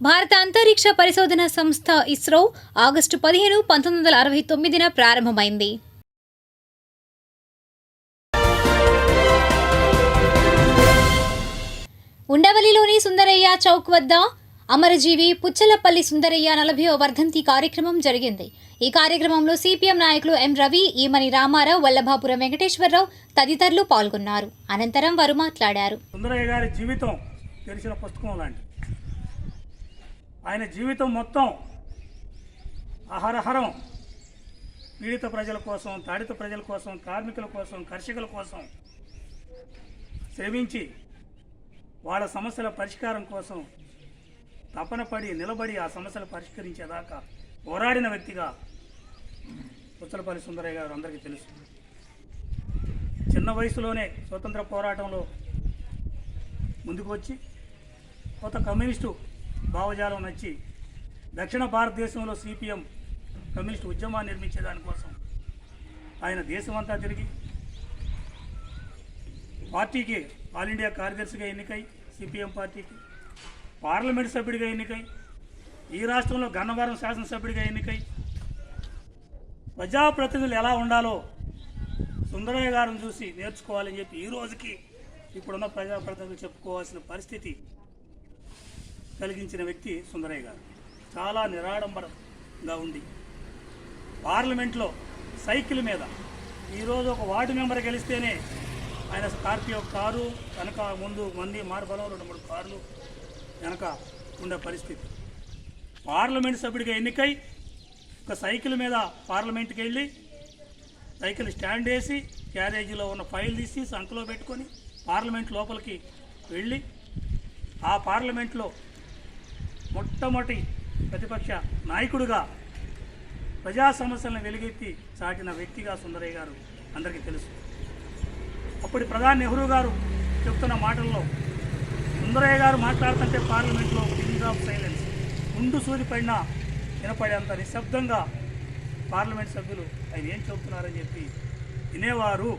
భారత అంతరిక్ష పరిశోధన సంస్థ ఇస్రో ఆగస్టు పదిహేను పంతొమ్మిది వందల అరవై తొమ్మిదిన ప్రారంభమైంది. ఉండవల్లిలోని సుందరయ్య చౌక్ వద్ద అమరజీవి పుచ్చలపల్లి సుందరయ్య నలభైవ వర్ధంతి కార్యక్రమం జరిగింది. ఈ కార్యక్రమంలో సిపిఎం నాయకులు ఎం రవి ఈమని రామారావు వల్లభాపురం వెంకటేశ్వరరావు తదితరులు పాల్గొన్నారు. అనంతరం వారు మాట్లాడారు. సుందరయ్య గారి జీవితం తెలిసిన పుస్తకం లాంటి ఆయన జీవితం మొత్తం అహరహరం పీడిత ప్రజల కోసం తాడిత ప్రజల కోసం కార్మికుల కోసం కర్షకుల కోసం శ్రమించి వాళ్ళ సమస్యల పరిష్కారం కోసం తపన పడి నిలబడి ఆ సమస్యలు పరిష్కరించేదాకా పోరాడిన వ్యక్తిగా ఉత్తలపల్లి సుందరయ్య గారు అందరికీ తెలుసు. చిన్న వయసులోనే స్వతంత్ర పోరాటంలో ముందుకు వచ్చి కొత్త కమ్యూనిస్టు భావజాలం నచ్చి దక్షిణ భారతదేశంలో సిపిఎం కమ్యూనిస్ట్ ఉద్యమాన్ని నిర్మించే దానికోసం ఆయన దేశమంతా తిరిగి పార్టీకి ఆల్ ఇండియా కార్యదర్శిగా ఎన్నికై సిపిఎం పార్టీకి పార్లమెంట్ సభ్యుడిగా ఎన్నికై ఈ రాష్ట్రంలో గన్నవరం శాసనసభ్యుడిగా ఎన్నికై. ప్రజాప్రతినిధులు ఎలా ఉండాలో సుందరయ్య గారిని చూసి నేర్చుకోవాలని చెప్పి ఈ రోజుకి ఇప్పుడున్న ప్రజాప్రతినిధులు చెప్పుకోవాల్సిన పరిస్థితి కలిగించిన వ్యక్తి సుందరయ్య గారు. చాలా నిరాడంబరంగా ఉండి పార్లమెంట్లో సైకిల్ మీద ఈరోజు ఒక వార్డు మెంబర్ గెలిస్తేనే ఆయన స్కార్పియో కారు కనుక ముందు మంది మార్బలం రెండు మూడు కార్లు వెనక ఉండే పరిస్థితి. పార్లమెంట్ సభ్యుడిగా ఎన్నికై ఒక సైకిల్ మీద పార్లమెంట్కి వెళ్ళి సైకిల్ స్టాండ్ వేసి క్యారేజీలో ఉన్న ఫైల్ తీసి సంఖలో పెట్టుకొని పార్లమెంట్ లోపలికి వెళ్ళి ఆ పార్లమెంట్లో మొట్టమొదటి ప్రతిపక్ష నాయకుడిగా ప్రజా సమస్యలను వెలుగెత్తి చాటిన వ్యక్తిగా సుందరయ్య గారు అందరికీ తెలుసు. అప్పటి ప్రధాని నెహ్రూ గారు చెప్తున్న మాటల్లో సుందరయ్య గారు మాట్లాడుతుంటే పార్లమెంట్లో కింగ్ ఆఫ్ సైలెన్స్ ఉండు సూది వినపడేంత నిశ్శబ్దంగా పార్లమెంట్ సభ్యులు ఆయన ఏం చెబుతున్నారని చెప్పి వినేవారు.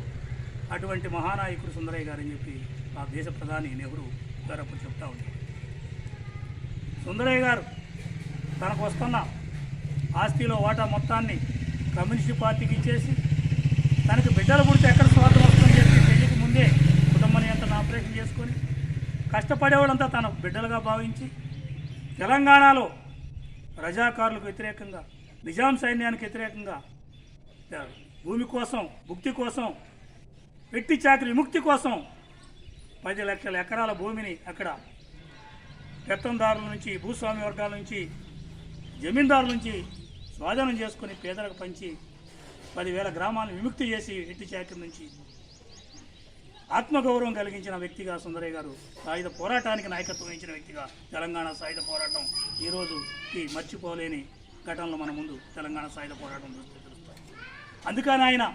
అటువంటి మహానాయకుడు సుందరయ్య గారని చెప్పి మా దేశ ప్రధాని నెహ్రూ గారు అప్పుడు చెప్తా ఉంటారు సుందరయ్య గారు తనకు వస్తున్న ఆస్తిలో వాటా మొత్తాన్ని కమ్యూనిస్ట్ పార్టీకి ఇచ్చేసి తనకు బిడ్డలు పుడితే ఎక్కడ స్వార్థం వస్తుందని చెప్పి పెళ్ళికి ముందే కుటుంబ నియంత్రణ ఆపరేషన్ చేసుకొని కష్టపడేవాళ్ళంతా తన బిడ్డలుగా భావించి తెలంగాణలో రజాకారులకు వ్యతిరేకంగా నిజాం సైన్యానికి వ్యతిరేకంగా భూమి కోసం భుక్తి కోసం వ్యక్తి చాకరి విముక్తి కోసం పది లక్షల ఎకరాల భూమిని అక్కడ పెత్తందారుల నుంచి భూస్వామి వర్గాల నుంచి జమీందారుల నుంచి స్వాధీనం చేసుకుని పేదలకు పంచి పదివేల గ్రామాలను విముక్తి చేసి ఎట్టి చాకరి నుంచి ఆత్మగౌరవం కలిగించిన వ్యక్తిగా సుందరయ్య గారు సాయుధ పోరాటానికి నాయకత్వం వహించిన వ్యక్తిగా తెలంగాణ సాయుధ పోరాటం ఈరోజుకి మర్చిపోలేని ఘటనలు మన ముందు తెలంగాణ సాయుధ పోరాటం చూస్తే తెలుస్తాయి అందుకని ఆయన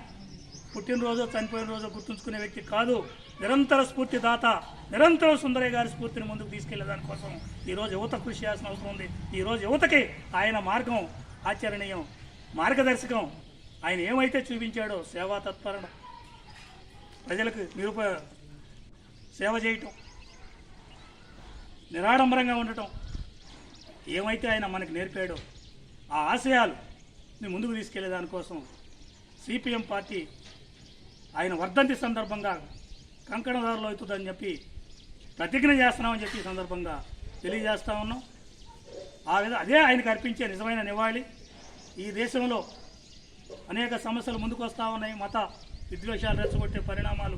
పుట్టినరోజు చనిపోయిన రోజు గుర్తుంచుకునే వ్యక్తి కాదు. నిరంతర స్ఫూర్తి దాత నిరంతరం సుందరయ్య గారి స్ఫూర్తిని ముందుకు తీసుకెళ్ళే దానికోసం ఈరోజు యువత కృషి చేయాల్సిన అవసరం ఉంది. ఈరోజు యువతకి ఆయన మార్గం ఆచరణీయం మార్గదర్శకం. ఆయన ఏమైతే చూపించాడో సేవా తత్పరణ ప్రజలకు నిరుప సేవ చేయటం నిరాడంబరంగా ఉండటం ఏమైతే ఆయన మనకు నేర్పాడో ఆ ఆశయాలు ని ముందుకు తీసుకెళ్ళే దానికోసం సిపిఎం పార్టీ ఆయన వర్ధంతి సందర్భంగా కంకణదారులు అవుతుందని చెప్పి ప్రతిజ్ఞ చేస్తున్నామని చెప్పి సందర్భంగా తెలియజేస్తా ఉన్నాం. ఆ విధంగా అదే ఆయనకు అర్పించే నిజమైన నివాళి. ఈ దేశంలో అనేక సమస్యలు ముందుకు వస్తూ ఉన్నాయి. మత విద్వేషాలు రెచ్చగొట్టే పరిణామాలు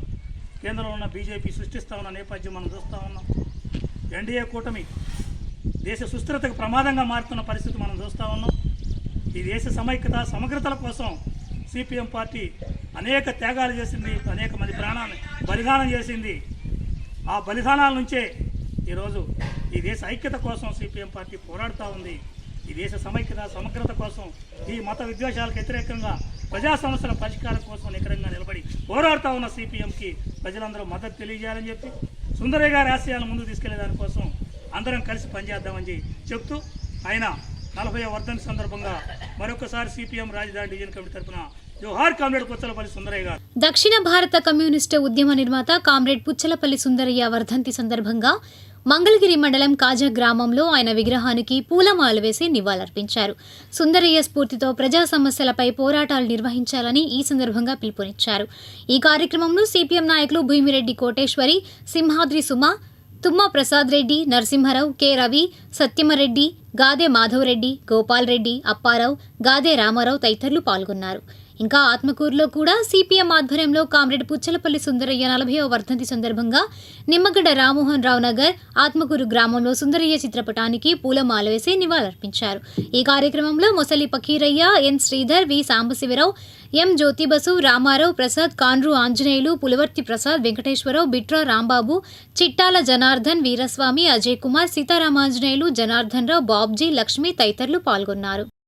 కేంద్రంలో ఉన్న బీజేపీ సృష్టిస్తూ ఉన్న నేపథ్యం మనం చూస్తూ ఉన్నాం. ఎన్డీఏ కూటమి దేశ సుస్థిరతకు ప్రమాదంగా మారుతున్న పరిస్థితి మనం చూస్తూ ఉన్నాం. ఈ దేశ సమైక్యత సమగ్రతల కోసం సిపిఎం పార్టీ అనేక త్యాగాలు చేసింది అనేక మంది ప్రాణాలను బలిదానం చేసింది. ఆ బలిదానాల నుంచే ఈరోజు ఈ దేశ ఐక్యత కోసం సిపిఎం పార్టీ పోరాడుతూ ఉంది. ఈ దేశ సమైక్యత సమగ్రత కోసం ఈ మత విద్వేషాలకు వ్యతిరేకంగా ప్రజా సమస్యల పరిష్కారం కోసం నికరంగా నిలబడి పోరాడుతూ ఉన్న సిపిఎంకి ప్రజలందరూ మద్దతు తెలియజేయాలని చెప్పి సుందరయ్య గారి ఆశయాలను ముందుకు తీసుకెళ్ళే దానికోసం అందరం కలిసి పనిచేద్దామని చెప్తూ ఆయన నలభై వర్ధన్ సందర్భంగా మరొకసారి సిపిఎం రాజధాని డివిజన్ కమిటీ తరఫున దక్షిణ భారత కమ్యూనిస్టు ఉద్యమ నిర్మాత కామ్రేడ్ పుచ్చలపల్లి సుందరయ్య వర్ధంతి సందర్భంగా మంగళగిరి మండలం కాజా గ్రామంలో ఆయన విగ్రహానికి పూలమాలు వేసి నివాళులర్పించారు. సుందరయ్య స్ఫూర్తితో ప్రజా సమస్యలపై పోరాటాలు నిర్వహించాలని ఈ సందర్భంగా పిలుపునిచ్చారు. ఈ కార్యక్రమంలో సిపిఎం నాయకులు భూమిరెడ్డి కోటేశ్వరి సింహాద్రి సుమ తుమ్మ ప్రసాద్ రెడ్డి నరసింహారావు కె రవి సత్యమరెడ్డి గాదే మాధవరెడ్డి గోపాల్ రెడ్డి అప్పారావు గాదే రామారావు తదితరులు పాల్గొన్నారు. ఇంకా ఆత్మకూరులో కూడా సిపిఎం ఆధ్వర్యంలో కామ్రేడ్ పుచ్చలపల్లి సుందరయ్య నలభైవ వర్ధంతి సందర్భంగా నిమ్మగడ్డ రామ్మోహన్ రావు నగర్ ఆత్మకూరు గ్రామంలో సుందరయ్య చిత్రపటానికి పూలమాల వేసి నివాళులర్పించారు. ఈ కార్యక్రమంలో మొసలి పకీరయ్య ఎన్ శ్రీధర్ వి సాంబశివరావు ఎం జ్యోతిబసు రామారావు ప్రసాద్ కాన్రు ఆంజనేయులు పులవర్తి ప్రసాద్ వెంకటేశ్వరరావు బిట్రా రాంబాబు చిట్టాల జనార్దన్ వీరస్వామి అజయ్ కుమార్ సీతారామాంజనేయులు జనార్దన్ రావు బాబ్జీ లక్ష్మి తదితరులు పాల్గొన్నారు.